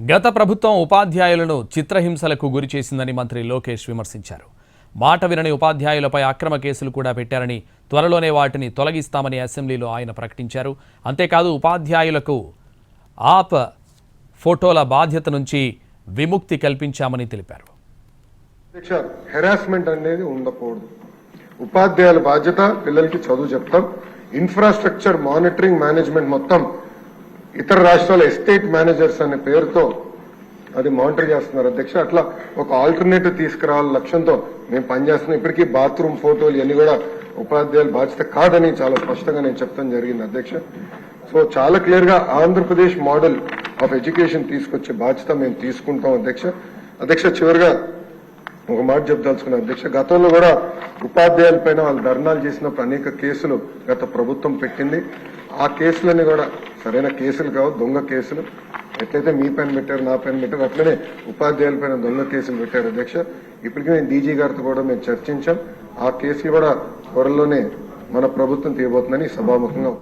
గత ప్రభుత్వం ఉపాధ్యాయులను చిత్రహింసలకు గురి చేసిందని మంత్రి లోకేష్ విమర్శించారు. మాట వినని ఉపాధ్యాయులపై అక్రమ కేసులు కూడా పెట్టారని త్వరలోనే వాటిని తొలగిస్తామని అసెంబ్లీలో ఆయన ప్రకటించారు. అంతేకాదు ఉపాధ్యాయులకు ఆప్ ఫోటోల బాధ్యత నుంచి విముక్తి కల్పించామని తెలిపారు. హెరాస్మెంట్ అనేది ఉండకూడదు. ఉపాధ్యాయుల బాధ్యత పిల్లలకి చదువు చెప్తాం. ఇన్ఫ్రాస్ట్రక్చర్ మానిటరింగ్ మేనేజ్మెంట్ మొత్తం ఇతర రాష్ట్రాల ఎస్టేట్ మేనేజర్స్ అనే పేరుతో అది మానిటర్ చేస్తున్నారు. అధ్యక్ష అట్లా ఒక ఆల్టర్నేటివ్ తీసుకురావాల లక్ష్యంతో మేము పనిచేస్తున్నాం. ఇప్పటికీ బాత్రూమ్ ఫోటోలు ఇవన్నీ కూడా ఉపాధ్యాయుల బాధ్యత కాదని చాలా స్పష్టంగా నేను చెప్తాను జరిగింది అధ్యక్ష. సో చాలా క్లియర్గా ఆంధ్రప్రదేశ్ మోడల్ ఆఫ్ ఎడ్యుకేషన్ తీసుకొచ్చే బాధ్యత మేము తీసుకుంటాం అధ్యక్ష. అధ్యక్ష చివరిగా ఒక మాట చెప్దాల్చుకున్నా అధ్యక్ష గతంలో కూడా ఉపాధ్యాయుల పైన వాళ్ళు ధర్నాలు చేసినప్పుడు అనేక కేసులు గత ప్రభుత్వం పెట్టింది. ఆ కేసులన్నీ కూడా సరైన కేసులు కావు దొంగ కేసులు. ఎట్లయితే మీ పైన పెట్టారు నా పైన పెట్టారు అట్లనే ఉపాధ్యాయుల పైన దొంగ కేసులు పెట్టారు అధ్యక్ష. ఇప్పటికీ నేను డీజీ గారితో కూడా మేము చర్చించాం. ఆ కేసులు కూడా త్వరలోనే మన ప్రభుత్వం తీయబోతుందని సభాముఖంగా